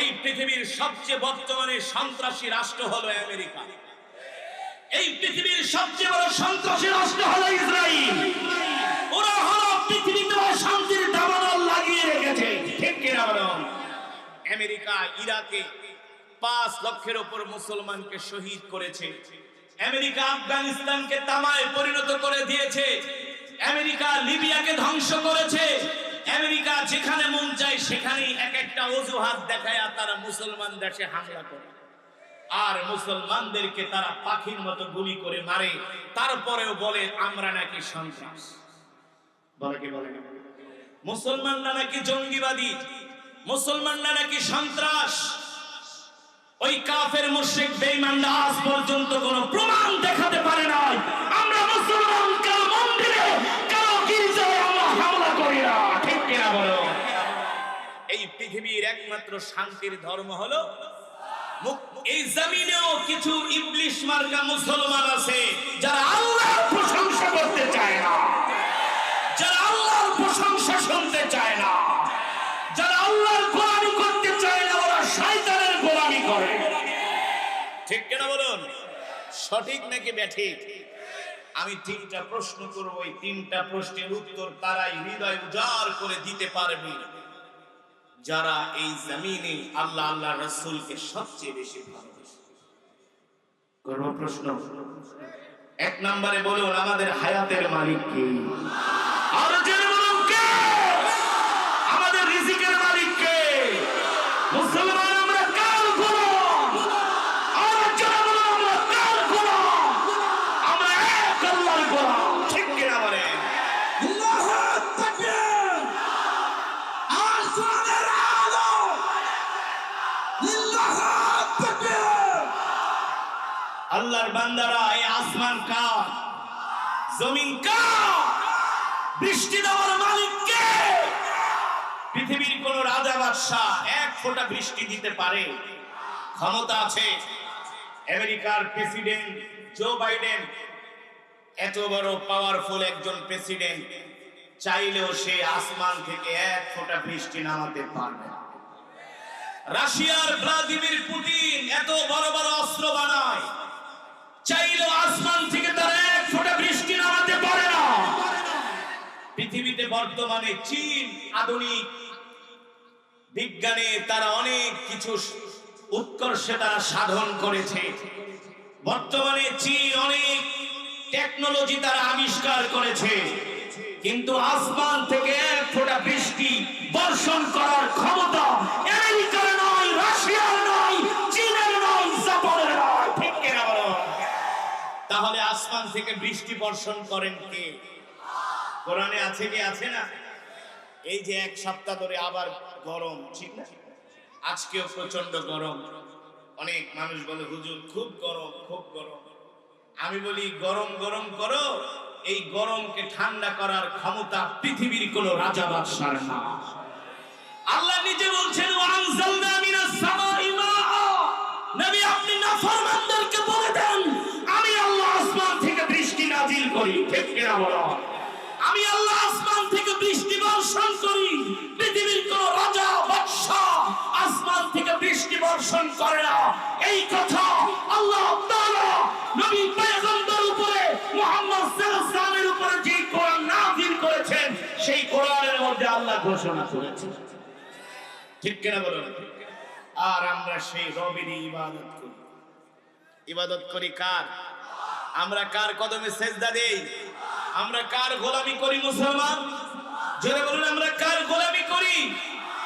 এই পৃথিবীর সবচেয়ে বর্তমানে সন্ত্রাসী রাষ্ট্র হলো আমেরিকা। এই পৃথিবীর সবচেয়ে বড় সন্ত্রাসী রাষ্ট্র হলো ইসরায়েল ওরা হলো পৃথিবীতে শান্তির দাবানল লাগিয়ে রেখেছে। ঠিক কিনা আমেরিকা ইরাকে পাঁচ লক্ষের উপর মুসলমানকে শহীদ করেছে। আমেরিকা আফগানিস্তানকে তামায় পরিণত করে দিয়েছে। আমেরিকা লিবিয়াকে ধ্বংস করেছে। যেখানে মন চায় সেখানেই এক একটা অজুহাত দেখায় তারা মুসলমান দেশে হামলা করে। আর মুসলমানদেরকে তারা পাখির মতো গুলি করে মারে। তারপরেও বলে, আমরা নাকি সন্ত্রাস। মুসলমানরা নাকি জঙ্গিবাদী। মুসলমানরা নাকি সন্ত্রাস। ওই কাফের মুশরিক বেঈমানরা আজ পর্যন্ত কোনো প্রমাণ দেখাতে পারে নাই। আমরা মুসলমান মন্দিরে কারও গির্জায় আমরা হামলা করি না ঠিক কিনা বলো এই পৃথিবীর একমাত্র শান্তির ধর্ম হলো এই জমিনেও কিছু ইবলিশ মার্কা মুসলমান আছে, যারা আল্লাহর প্রশংসা করতে চায় না। যারা আল্লাহর প্রশংসা শুনতে চায় না। যারা আল্লাহর গোলামি করতে চায় না, ওরা শয়তানের গোলামি করে। ঠিক কিনা বলুন? সঠিক নাকি ব্যাঠিক? আমি তিনটা প্রশ্ন করব ওই তিনটা প্রশ্নের উত্তর তারাই হৃদয় উজাড় করে দিতে পারবে। যারা এই জমিনে আল্লাহ আল্লাহ রসুলকে সবচেয়ে বেশি ভালোবাসে। প্রশ্ন? এক নম্বরে বলুন, আমাদের হায়াতের মালিক কে? আরও আল্লাহর বান্দারা, এই আসমান কা জমিন কা বৃষ্টি দেওয়ার মালিক কে? পৃথিবীর কোন রাজা বাদশাহ এক ফোঁটা বৃষ্টি দিতে পারে। ক্ষমতা আছে। আমেরিকার প্রেসিডেন্ট জো বাইডেন এত বড় পাওয়ারফুল একজন প্রেসিডেন্ট, চাইলেও সে আসমান থেকে এক ফোঁটা বৃষ্টি নামাতে পারবে রাশিয়ার ভ্লাদিমির পুতিন এত বড় বড় অস্ত্র বানায়। চাইলেও আসমান থেকে তারা এক ফোঁটা বৃষ্টি নামাতে পারে না। পৃথিবীতে বর্তমানে চীন, আধুনিক বিজ্ঞানে তারা অনেক কিছু উৎকর্ষে তারা সাধন করেছে। বর্তমানে চীন অনেক টেকনোলজি তারা আবিষ্কার করেছে। কিন্তু আসমান থেকে এক ফোঁটা বৃষ্টি বর্ষণ করার ক্ষমতা আমেরিকার তাহলে আসমান থেকে বৃষ্টি বর্ষণ করেন কে? কোরআনে আছে কি? আছে না? এই যে এক সপ্তাহ ধরে আবার গরম, ঠিক না? আজকেও প্রচণ্ড গরম। অনেক মানুষ বলে, হুজুর, খুব গরম খুব গরম। আমি বলি, গরম গরম করো। এই গরমকে ঠান্ডা করার ক্ষমতা পৃথিবীর কোন রাজা বাদশার না। আল্লাহ নিজে বলছেন নবী, আপনি নাফরমানদেরকে বলে বর্ষণ করে না। এই কথা আল্লাহ নবী পয়গম্বর উপরে উপরে যে কোরআন করেছেন, সেই কোরআনের মধ্যে আল্লাহ ঘোষণা করেছেন। ঠিক কিনা বলুন? আর আমরা সেই ইবাদত করি। ইবাদত করি কার? আমরা কার কদমে সেজদা দেই? আমরা কার গোলামি করি মুসলমান? জোরে বলুন, আমরা কার গোলামি করি?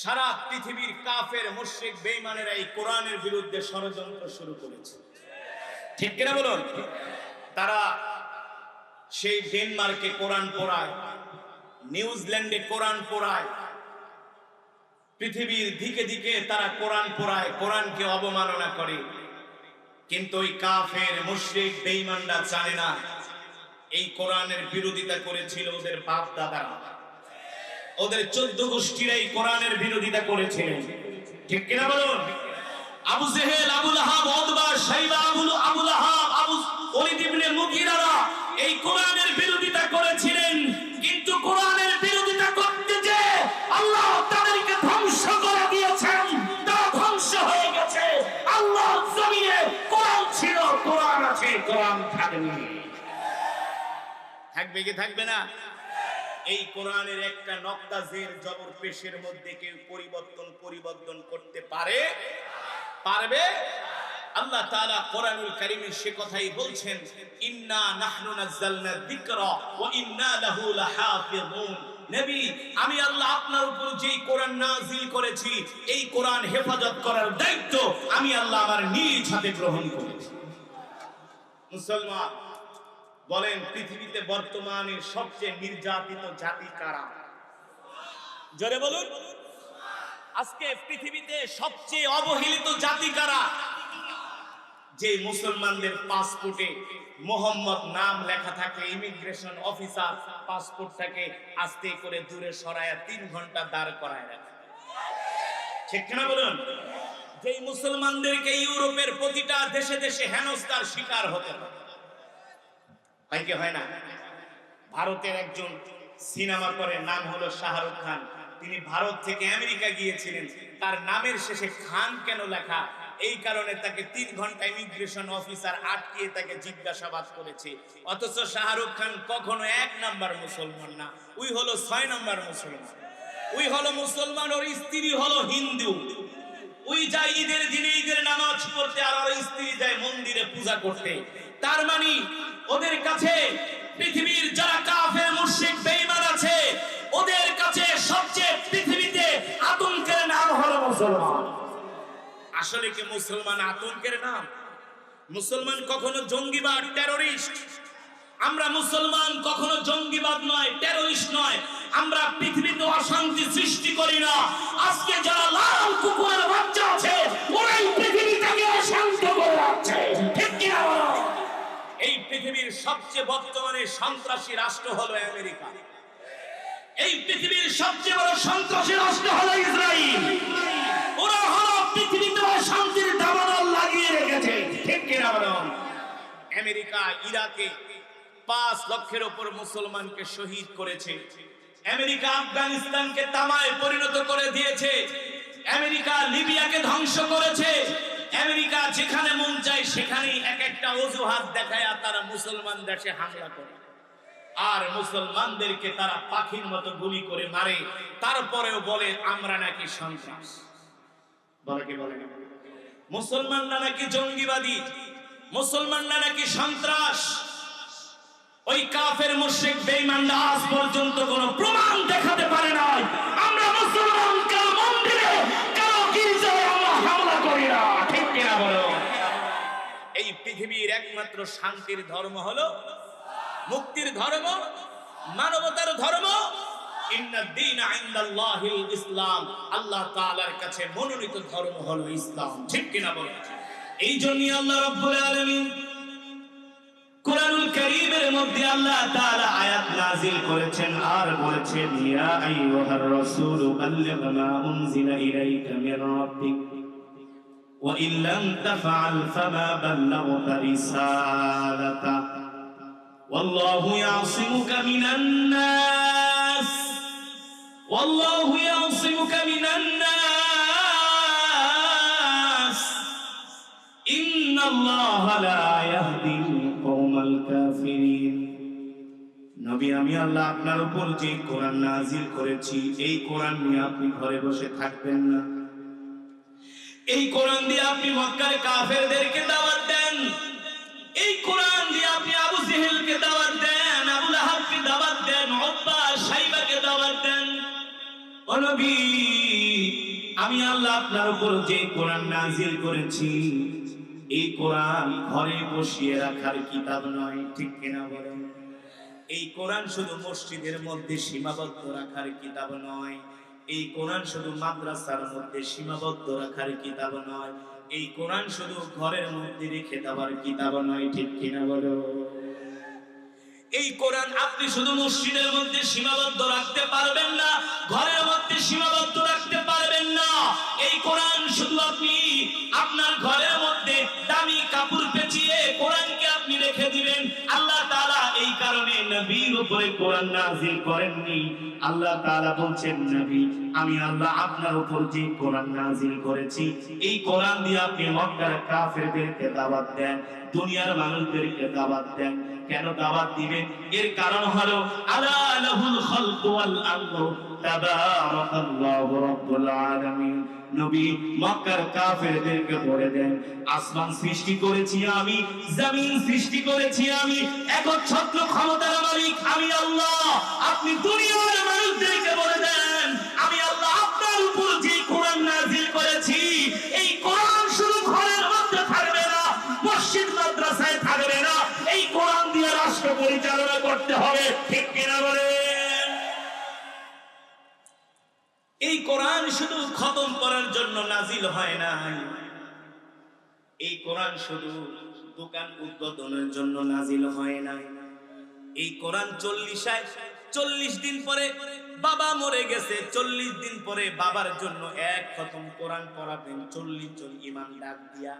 সারা পৃথিবীর কাফের, মুশরিক, বেঈমানেরা এই কোরআনের বিরুদ্ধে ষড়যন্ত্র শুরু করেছে। ঠিক কিনা বলুন? তারা সেই ডেনমার্কে কোরআন পড়ায়, নিউজিল্যান্ডে কোরআন পড়ায়, পৃথিবীর দিকে দিকে তারা কোরআন পড়ায়, কোরআনকে অবমাননা করে। কিন্তু ওই কাফের, মুশরিক, বেঈমানরা জানে না, এই কোরআনের বিরোধিতা করেছিল ওদের বাপ দাদারা ওদের চোদ্দ গোষ্ঠীর এই কোরআনের বিরোধিতা করেছিলেন। ঠিক কিনা বলুন? আবু জেহেল আবুল সাইবা, আবুল আবুল আবু এই কোরআনের বিরোধিতা করেছিলেন। কিন্তু কোরআনের বিরোধিতা করতে যে আল্লাহ তাদেরকে ধ্বংস করে দিয়েছেন ধ্বংস হয়ে গেছে। আল্লাহ কোরআন ছিল, কোরআন আছে, কোরআন থাকবে। থাকবে কি থাকবে না? এই কোরআনের একটা নক্তা জের জবর পেশের মধ্যে কেউ পরিবর্তন পরিবর্তন করতে পারে? পারবে? আল্লাহ তাআলা কোরআনুল কারীমে সে কথাই বলছেন, ইন্না নাহনু নাযালনা যিকরা ওয়া ইন্না লাহু লাহাফিজুন নবী, আমি আল্লাহ আপনার উপর যেই কোরআন নাযিল করেছি, এই কোরআন হেফাজত করার দায়িত্ব আমি আল্লাহ আমার নিজ হাতে গ্রহণ করেছি। মুসলমান বলেন, পৃথিবীতে বর্তমানে সবচেয়ে নির্যাতিত জাতি কারা? জোরে বলুন। আজকে পৃথিবীতে সবচেয়ে অবহেলিত জাতি কারা? যে মুসলমানদের পাসপোর্টে মোহাম্মদ নাম লেখা থাকে, ইমিগ্রেশন অফিসার পাসপোর্টটাকে আস্তে করে দূরে সরায়া তিন ঘণ্টা দাঁড় করায় রাখে। ঠিক কিনা বলুন? যে মুসলমানদেরকে ইউরোপের প্রতিটা দেশে দেশে হেনস্তার শিকার হতে হয়। তাই কি হয় না? ভারতের একজন সিনেমা করে নাম হলো শাহরুখ খান। তিনি ভারত থেকে আমেরিকা গিয়েছিলেন। তার নামের শেষে খান কেন লেখা? এই কারণে তাকে তিন ঘণ্টা ইমিগ্রেশন অফিসার আটকিয়ে তাকে জিজ্ঞাসাবাদ করেছে। অথচ শাহরুখ খান কখনো এক নাম্বার মুসলমান না। উই হলো ছয় নাম্বার মুসলমান। উই হলো মুসলমান, ওর স্ত্রী হলো হিন্দু। ওই যায় ঈদের দিনে ঈদের নামাজ পড়তে আর ওর স্ত্রী যায় মন্দিরে পূজা করতে। তার মানে ওদের কাছে পৃথিবীর যারা কাফের, মুশরিক, বেঈমান আছে, ওদের কাছে সবচেয়ে পৃথিবীতে আতঙ্কের নাম হলো মুসলমান। আসলে কি মুসলমান আতঙ্কের নাম? মুসলমান কখনো জঙ্গিবাদ টেরোরিস্ট আমরা মুসলমান কখনো জঙ্গিবাদ নয় টেরোরিস্ট নয়। আমরা পৃথিবীতে অশান্তি সৃষ্টি করি না। আজকে যারা সবচেয়ে বর্তমানে সন্ত্রাসী রাষ্ট্র হলো আমেরিকা। এই পৃথিবীর সবচেয়ে বড় সন্ত্রাসী রাষ্ট্র হলো ইসরায়েল ওরা হলো পৃথিবীতে অশান্তির দাবানল লাগিয়ে রেখেছে। ঠিক কিনা বলো আমেরিকা ইরাকে পাঁচ লক্ষের উপর মুসলমানকে শহীদ করেছে। আমেরিকা আফগানিস্তানকে তামায় পরিণত করে দিয়েছে। আমেরিকা লিবিয়াকে ধ্বংস করেছে। আমেরিকা যেখানে মন চায় সেখানেই এক একটা অজুহাত দেখায় তারা মুসলমান দেশে হামলা করে। আর মুসলমানদেরকে তারা পাখির মতো গুলি করে মারে। তারপরেও বলে, আমরা নাকি সন্ত্রাস। মুসলমানরা নাকি জঙ্গিবাদী? মুসলমানরা নাকি সন্ত্রাস? ওই কাফের মুশরিক বেঈমানরা আজ পর্যন্ত কোনো প্রমাণ দেখাতে পারে নাই। আমরা মুসলমান কারও মন্দিরে কারও গির্জায় আমরা হামলা করি না ঠিক কিনা বলো এই পৃথিবীর একমাত্র শান্তির ধর্ম হলো মুক্তির ধর্ম, মানবতার ধর্ম। ইসলাম। আল্লাহ তাআলার কাছে মনোনীত ধর্ম হলো ইসলাম। ঠিক কিনা বলো? এই জন্য আল্লাহ রাব্বুল আলামিন কোরআনুল মধ্যে আল্লাহ তাআলা আয়াত নাযিল করেছেন আর বলেছেন, ইয়া আইয়ুহার রাসূল, বাল্লিগ মা ইলাইকা মির وإن لم تفعل فما بلغت رسالته والله يعصمك من الناس والله يعصمك من الناس إن الله لا يهدي القوم الكافرين নবী আমি আল্লাহ আপনার উপর যে কোরআন নাজিল করেছি এই কোরআন নিয়ে আপনি ঘরে বসে থাকবেন না এই কোরআন দিয়ে আপনি মক্কার কাফেরদেরকে দাওয়াত দেন। এই কোরআন দিয়ে আপনি আবু জেহেলকে দাওয়াত দেন, আবু লাহাবকে দাওয়াত দেন উতবা সাইবাকে দাওয়াত দেন। ও নবী, আমি আল্লাহ আপনার উপর যে কোরআন নাজিল করেছি, এই কোরআন ঘরে বসিয়ে রাখার কিতাব নয়, ঠিক কিনা বলেন? এই কোরআন শুধু মসজিদের মধ্যে সীমাবদ্ধ রাখার কিতাব নয় এই কোরআন শুধু মাদ্রাসার মধ্যে সীমাবদ্ধ রাখার কিতাব নয়, এই কোরআন শুধু ঘরের মধ্যে রেখে দেওয়ার কিতাব নয়, ঠিক কিনা বলো? এই কোরআন আপনি শুধু মসজিদের মধ্যে সীমাবদ্ধ রাখতে পারবেন না, ঘরের মধ্যে সীমাবদ্ধ রাখতে পারবেন না। এই কোরআন শুধু আপনি আপনার ঘরের মধ্যে নবীর উপরে কোরআন নাযিল করেননি। আল্লাহ তাআলা বলছেন, নবী, আমি আল্লাহ আপনার উপর যে কোরআন নাযিল করেছি, এই কোরআন দিয়ে আপনি মক্কার কাফেরদেরকে দাওয়াত দেন, দুনিয়ার মানুষদেরকে দাওয়াত দেন কেন দাওয়াত দিবেন এর কারণ হলো খালকু ওয়াল তাবারাকাল্লাহু রাব্বুল আলামিন। নবী মক্কার কাফেরদেরকে বলে দেন, আসমান সৃষ্টি করেছি আমি, জমিন সৃষ্টি করেছি আমি, একচ্ছত্র ক্ষমতার মালিক আমি আল্লাহ। আপনি দুনিয়ার মানুষদেরকে বলে দেন করতে হবে, ঠিক কিনা বলেন? এই কোরআন শুধু খতম করার জন্য নাজিল হয় নাই। এই কোরআন শুধু দোকান উদ্বোধনের জন্য নাজিল হয় নাই। এই কোরআন চল্লিশায় চল্লিশ দিন পরে বাবা মরে গেছে, চল্লিশ দিন পরে বাবার জন্য এক খতম কোরআন পড়াবেন। চল্লিশ জন ইমাম ডাক দিয়া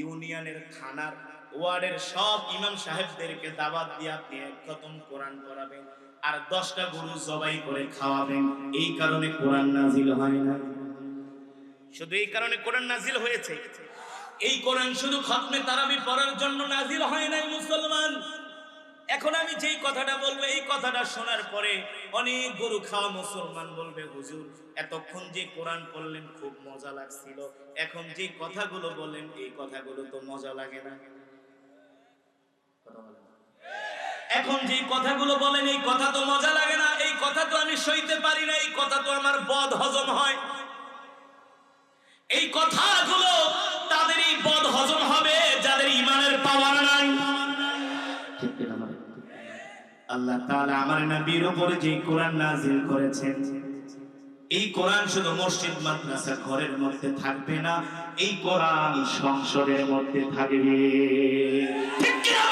ইউনিয়নের থানার ওয়ার্ডের সব ইমাম সাহেবদেরকে দাওয়াত দিয়ে আপনি এক খতম কোরআন পড়াবেন আর দশটা গরু জবাই করে খাওয়াবেন। এই কারণে কোরআন নাজিল হয় না। শুধু এই কারণে কোরআন নাজিল হয়েছে। এই কোরআন শুধু খতমে তারাবি পড়ার জন্য নাজিল হয় নাই মুসলমান। এখন আমি যেই কথাটা বলব, এই কথাটা শোনার পরে অনেক গরু খাওয়া মুসলমান বলবে, হুজুর, এতক্ষণ যে কোরআন পড়লেন, খুব মজা লাগছিল। এখন যে কথাগুলো বললেন, এই কথাগুলো তো মজা লাগে না। বলেন। এখন যে কথাগুলো বলেন, এই কথা তো মজা লাগে না, এই কথা তো আমি সইতে পারি না, এই কথা তো আমার বদ হজম হয়। এই কথাগুলো তাদের এই বদ হজম হবে, যাদের ইমানের পাওয়ার নাই? আল্লাহ তাআলা আমার নবীর উপরে যে কোরআন নাজিল করেছেন, এই কোরআন শুধু মসজিদ, মাদ্রাসা ঘরের মধ্যে থাকবে না, এই কোরআন সংসদের মধ্যে থাকবে। ঠিক কিনা